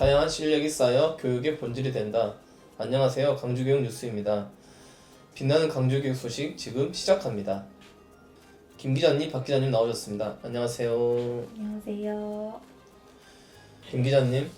다양한 실력이 쌓여 교육의 본질이 된다. 안녕하세요. 강주교육 뉴스입니다. 빛나는 강주교육 소식 지금 시작합니다. 김 기자님, 박 기자님 나오셨습니다. 안녕하세요. 안녕하세요. 김 기자님,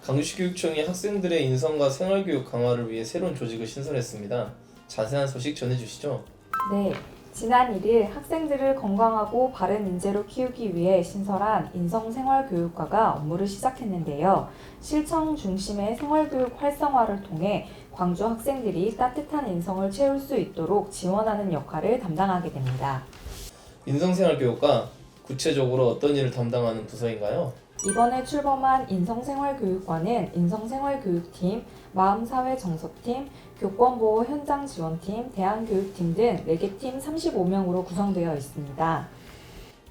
강주시 교육청이 학생들의 인성과 생활교육 강화를 위해 새로운 조직을 신설했습니다. 자세한 소식 전해주시죠. 네, 지난 1일 학생들을 건강하고 바른 인재로 키우기 위해 신설한 인성생활교육과가 업무를 시작했는데요. 실청 중심의 생활교육 활성화를 통해 광주 학생들이 따뜻한 인성을 채울 수 있도록 지원하는 역할을 담당하게 됩니다. 인성생활교육과 구체적으로 어떤 일을 담당하는 부서인가요? 이번에 출범한 인성생활교육과는 인성생활교육팀, 마음사회정서팀, 교권보호 현장지원팀, 대안교육팀 등 4개 팀 35명으로 구성되어 있습니다.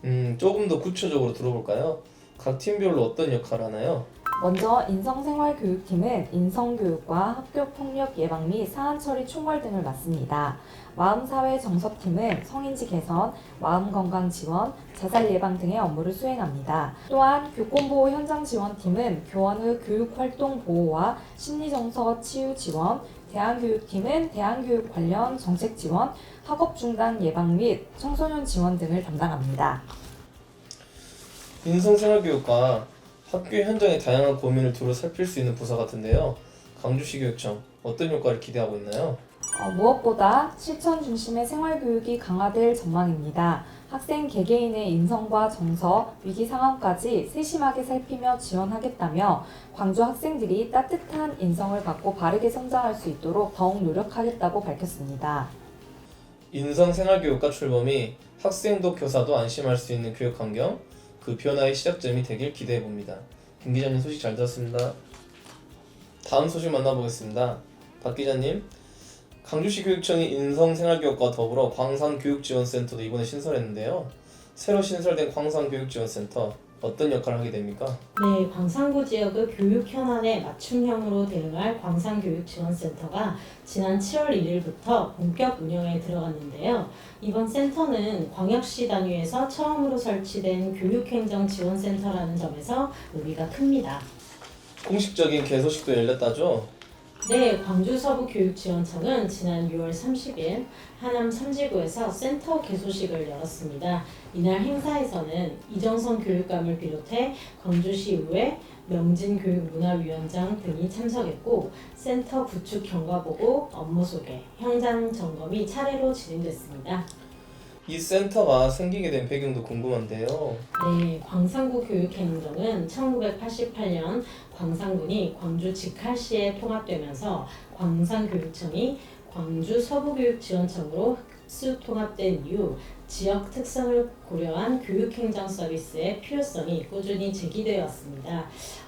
음, 조금 더 구체적으로 들어볼까요? 각 팀별로 어떤 역할을 하나요? 먼저 인성생활교육팀은 인성교육과 학교폭력 예방 및 사안 처리 총괄 등을 맡습니다. 마음사회 정서팀은 성인지 개선, 마음건강 지원, 자살 예방 등의 업무를 수행합니다. 또한 교권보호 현장 지원팀은 교원 후 교육활동 보호와 심리정서 치유 지원, 대안교육팀은 대안교육 관련 정책 지원, 학업 중단 예방 및 청소년 지원 등을 담당합니다. 인성생활교육과 학교 현장의 다양한 고민을 두루 살필 수 있는 부서 같은데요. 강주시 교육청 어떤 효과를 기대하고 있나요? 어, 무엇보다 실천 중심의 생활교육이 강화될 전망입니다. 학생 개개인의 인성과 정서, 위기 상황까지 세심하게 살피며 지원하겠다며 광주 학생들이 따뜻한 인성을 갖고 바르게 성장할 수 있도록 더욱 노력하겠다고 밝혔습니다. 인성생활교육과 출범이 학생도 교사도 안심할 수 있는 교육 환경 그 변화의 시작점이 되길 기대해 봅니다. 김 기자님 소식 잘 들었습니다. 다음 소식 만나보겠습니다. 박 기자님, 강주시 교육청이 인성생활교육과 더불어 광산교육지원센터도 이번에 신설했는데요. 새로 신설된 광산교육지원센터 어떤 역할을 하게 됩니까? 네, 광산구 지역의 교육 현안에 맞춤형으로 대응할 광산교육지원센터가 지난 7월 1일부터 본격 운영에 들어갔는데요. 이번 센터는 광역시 단위에서 처음으로 설치된 교육행정지원센터라는 점에서 의미가 큽니다. 공식적인 개소식도 열렸다죠? 네, 광주 서부교육지원청은 지난 6월 30일 하남 삼지구에서 센터 개소식을 열었습니다. 이날 행사에서는 이정선 교육감을 비롯해 광주시의회 명진교육문화위원장 등이 참석했고 센터 구축 경과보고 업무 소개, 현장 점검이 차례로 진행됐습니다. 이 센터가 생기게 된 배경도 궁금한데요. 네, 광산구 교육행정은 1988년 광산군이 광주 직할시에 통합되면서 광산교육청이 광주 서부교육지원청으로 흡수 통합된 이후 지역 특성을 고려한 교육행정 서비스의 필요성이 꾸준히 제기되어 왔습니다.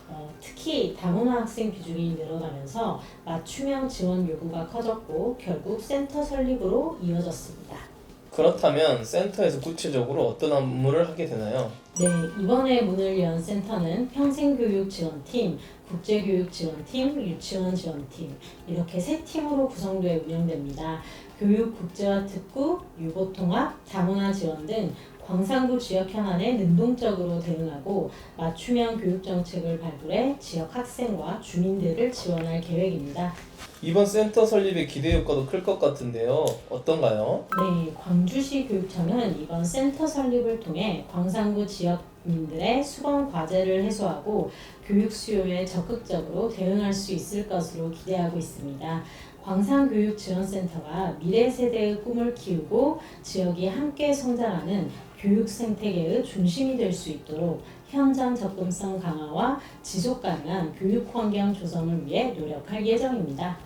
어, 특히 다문화 학생 비중이 늘어나면서 맞춤형 지원 요구가 커졌고 결국 센터 설립으로 이어졌습니다. 그렇다면 센터에서 구체적으로 어떤 업무를 하게 되나요? 네, 이번에 문을 연 센터는 평생교육지원팀, 국제교육지원팀, 유치원지원팀 이렇게 세 팀으로 구성되어 운영됩니다. 교육 국제화 특구, 유보통합, 다문화 지원 등 광산구 지역 현안에 능동적으로 대응하고 맞춤형 교육 정책을 발굴해 지역 학생과 주민들을 지원할 계획입니다. 이번 센터 설립의 기대 효과도 클 것 같은데요. 어떤가요? 네, 광주시 교육청은 이번 센터 설립을 통해 광산구 지역 민들의 수강 과제를 해소하고 교육 수요에 적극적으로 대응할 수 있을 것으로 기대하고 있습니다. 광산교육지원센터가 미래 세대의 꿈을 키우고 지역이 함께 성장하는 교육 생태계의 중심이 될 수 있도록 현장 접근성 강화와 지속 가능한 교육 환경 조성을 위해 노력할 예정입니다.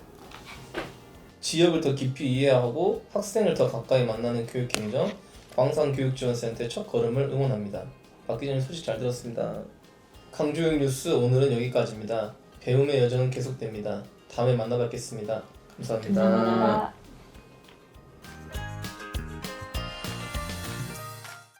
지역을 더 깊이 이해하고 학생을 더 가까이 만나는 교육 행정 광산교육지원센터의 첫 걸음을 응원합니다. 박 기자님 소식 잘 들었습니다. 강주영 뉴스 오늘은 여기까지입니다. 배움의 여정은 계속됩니다. 다음에 만나 뵙겠습니다 감사합니다. 감사합니다. 감사합니다.